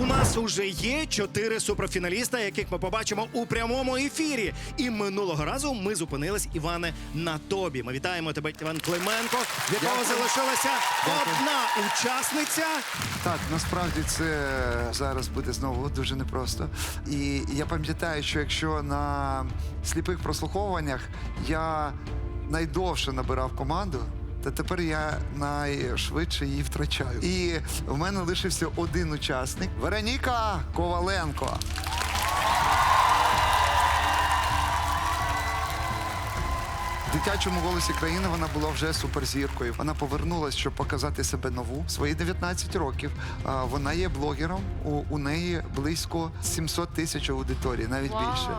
У нас уже є чотири суперфіналіста, яких ми побачимо у прямому ефірі. І минулого разу ми зупинились, Іване, на тобі. Ми вітаємо тебе, Іван Клименко, в якого Дякую. залишилася Дякую. одна учасниця. Так, насправді це зараз буде знову дуже непросто. І я пам'ятаю, що якщо на сліпих прослуховуваннях я найдовше набирав команду. То тепер я найшвидше її втрачаю. І в мене лишився один учасник Вероніка Коваленко. В дитячому голосі країни вона була вже суперзіркою. Вона повернулася, щоб показати себе нову. Свої 19 років. Вона є блогером. У, у неї близько 700 тисяч аудиторій, навіть більше.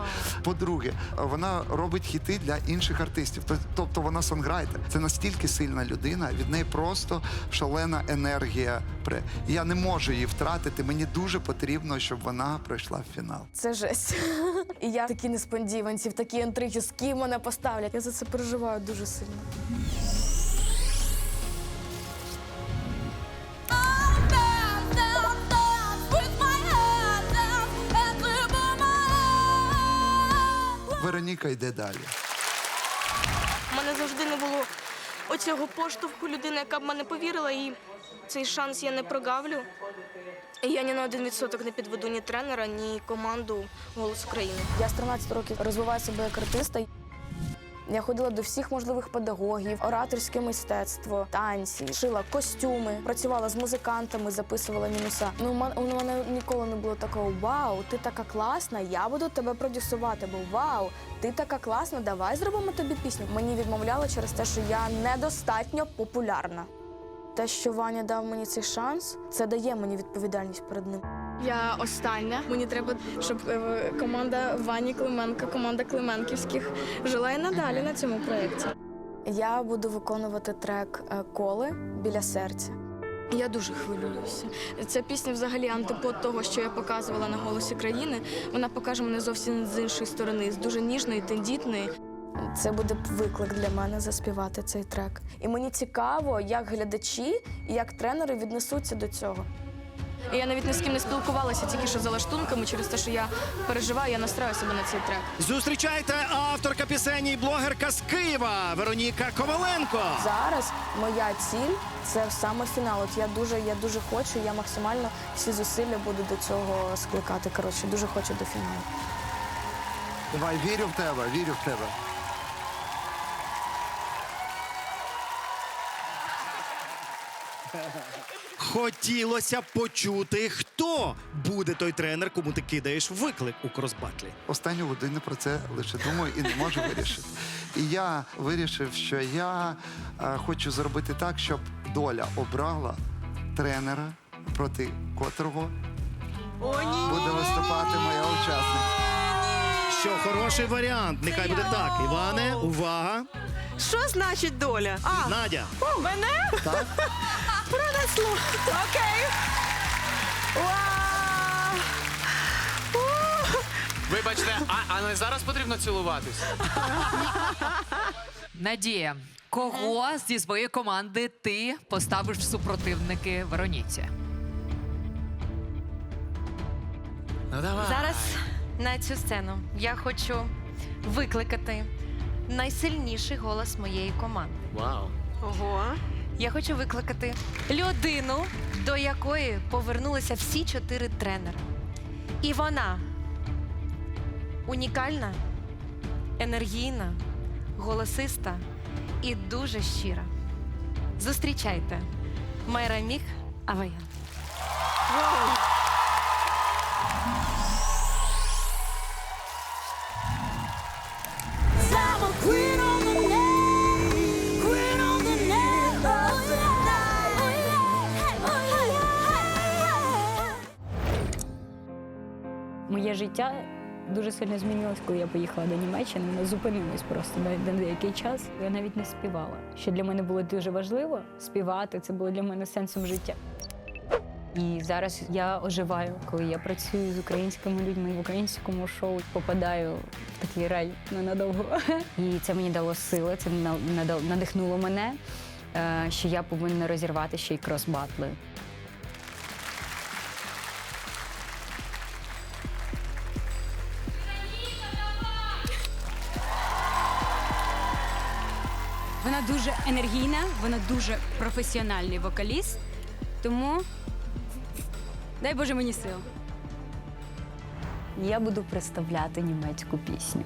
По-друге, вона робить хіти для інших артистів. Тобто вона сонграйтер. Це настільки сильна людина. Від неї просто шалена енергія. Пре- Я не можу її втратити. Мені дуже потрібно, щоб вона пройшла в фінал. Це жесть. І я такі несподіванці, в такі інтриги, з ким мене поставлять. Я за це переживаю дуже сильно. Вероніка йде далі. У мене завжди не було оцього поштовху людини, яка б мене повірила, і цей шанс я не прогавлю. Я ні на один відсоток не підведу ні тренера, ні команду Голос України. Я з 13 років розвиваю себе як артиста. Я ходила до всіх можливих педагогів, ораторське мистецтво, танці, шила костюми, працювала з музикантами, записувала мінуса. Ну, у мене, ніколи не було такого Вау, ти така класна, я буду тебе продюсувати. Бо вау, ти така класна, давай зробимо тобі пісню. Мені відмовляли через те, що я недостатньо популярна. Те, що Ваня дав мені цей шанс, це дає мені відповідальність перед ним. Я остання. Мені треба, щоб е, команда Вані Клименка, команда Клименківських жила і надалі на цьому проєкті. Я буду виконувати трек е, коли біля серця. Я дуже хвилююся. Ця пісня взагалі антипод того, що я показувала на голосі країни. Вона покаже мене зовсім з іншої сторони, з дуже ніжної, тендітної. Це буде виклик для мене заспівати цей трек. І мені цікаво, як глядачі і як тренери віднесуться до цього. І я навіть ні з ким не спілкувалася, тільки що за лаштунками, через те, що я переживаю, я настраю себе на цей трек. Зустрічайте авторка пісені і блогерка з Києва Вероніка Коваленко. Зараз моя ціль це саме фінал. От я дуже, я дуже хочу, я максимально всі зусилля буду до цього скликати. Коротше, дуже хочу до фіналу. Давай, вірю в тебе, вірю в тебе. Хотілося почути, хто буде той тренер, кому ти кидаєш виклик у кросбатлі. Останню годину про це лише думаю і не можу вирішити. І я вирішив, що я е, хочу зробити так, щоб доля обрала тренера, проти котрого буде виступати моя учасниця. Що хороший варіант. Нехай буде так. Іване, увага. Що значить доля? А, Надя. мене Так? Пронесло. Окей. Вау! Вибачте, а, а не зараз потрібно цілуватись? Надія, кого зі своєї команди ти поставиш в супротивники Вероніці? Ну давай. Зараз на цю сцену я хочу викликати найсильніший голос моєї команди. Вау. Ого. Я хочу викликати людину, до якої повернулися всі чотири тренери. І вона унікальна, енергійна, голосиста і дуже щира. Зустрічайте Майраміх Аваян. Моє життя дуже сильно змінилось, коли я поїхала до Німеччини. Воно зупинилось просто на, на деякий час. Я навіть не співала. Що для мене було дуже важливо співати. Це було для мене сенсом життя. І зараз я оживаю, коли я працюю з українськими людьми в українському шоу, попадаю в такий рай ненадовго. І це мені дало сили, це надихнуло мене, е, що я повинна розірвати ще й крос-батли. Вона дуже енергійна, вона дуже професіональний вокаліст. Тому дай Боже мені сил. Я буду представляти німецьку пісню.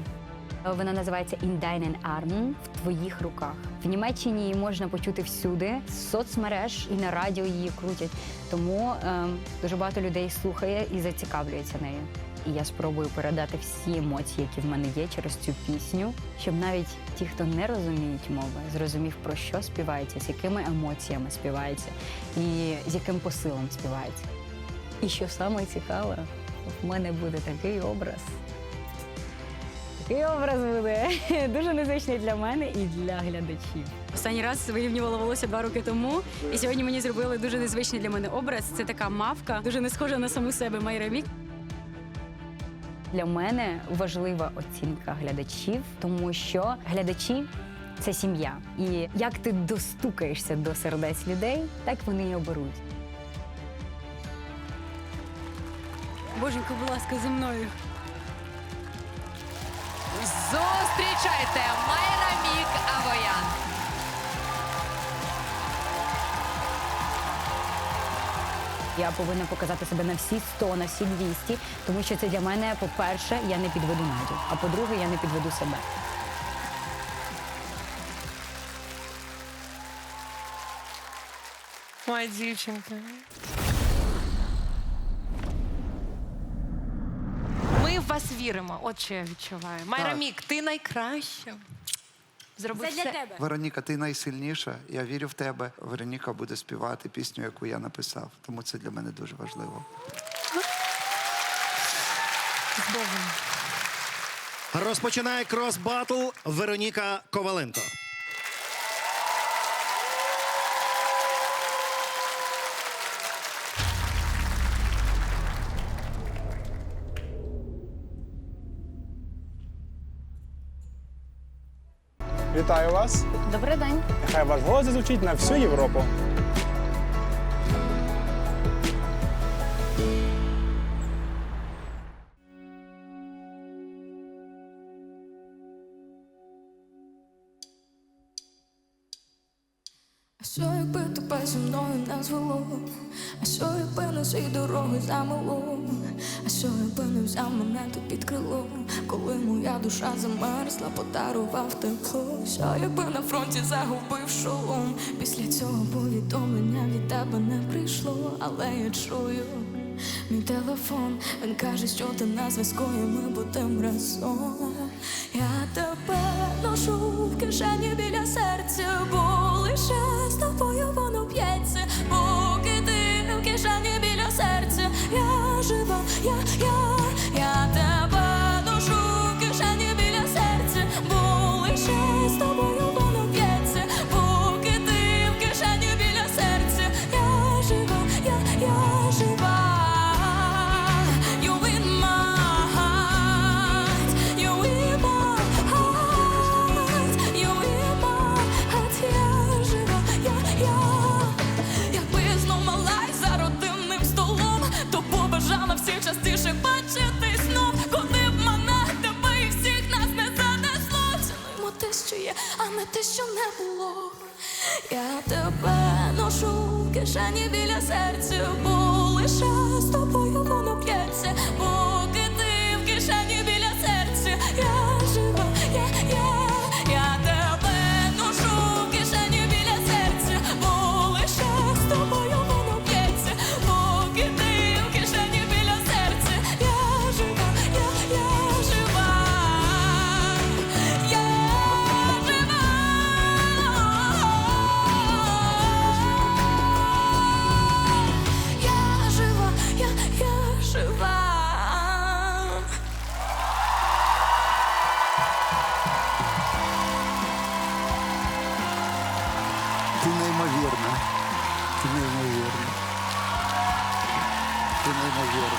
Вона називається «In deinen Armen» в твоїх руках. В Німеччині її можна почути всюди, з соцмереж і на радіо її крутять. Тому ем, дуже багато людей слухає і зацікавлюється нею. І я спробую передати всі емоції, які в мене є через цю пісню, щоб навіть ті, хто не розуміють мови, зрозумів про що співається, з якими емоціями співається і з яким посилом співається. І що саме в мене буде такий образ. Такий образ буде дуже незвичний для мене і для глядачів. Останній раз вирівнювала волосся два роки тому, і сьогодні мені зробили дуже незвичний для мене образ. Це така мавка, дуже не схожа на саму себе Майра Мік. Для мене важлива оцінка глядачів, тому що глядачі це сім'я. І як ти достукаєшся до сердець людей, так вони і оберуть. Боженько, будь ласка, зі мною. Зустрічайте Майра Мік Авоян. Я повинна показати себе на всі 100, на всі 200, тому що це для мене, по-перше, я не підведу Надю, а по-друге, я не підведу себе. Моя дівчинка. Ми в вас віримо. От що я відчуваю. Майра Так. Мік, ти найкраща. Зроби Це все. для тебе. Вероніка, ти найсильніша. Я вірю в тебе. Вероніка буде співати пісню, яку я написав. Тому це для мене дуже важливо. З Богом. Розпочинає крос-батл Вероніка Коваленко. Вітаю вас! Добрий день. Нехай ваш голос зазвучить на всю Європу. Що якби тебе зі мною не звело? А що якби на цій дороги замело? А що якби не взяв мене ти під крило? Коли моя душа замерзла, подарував тепло. Що якби на фронті загубив шолом? Після цього повідомлення від тебе не прийшло, але я чую. Мій телефон, він каже, що ти на зв'язку, і ми будемо разом. Я тебе ношу в кишені біля серця, бо лише з тобою воно п'ється, неймовірно.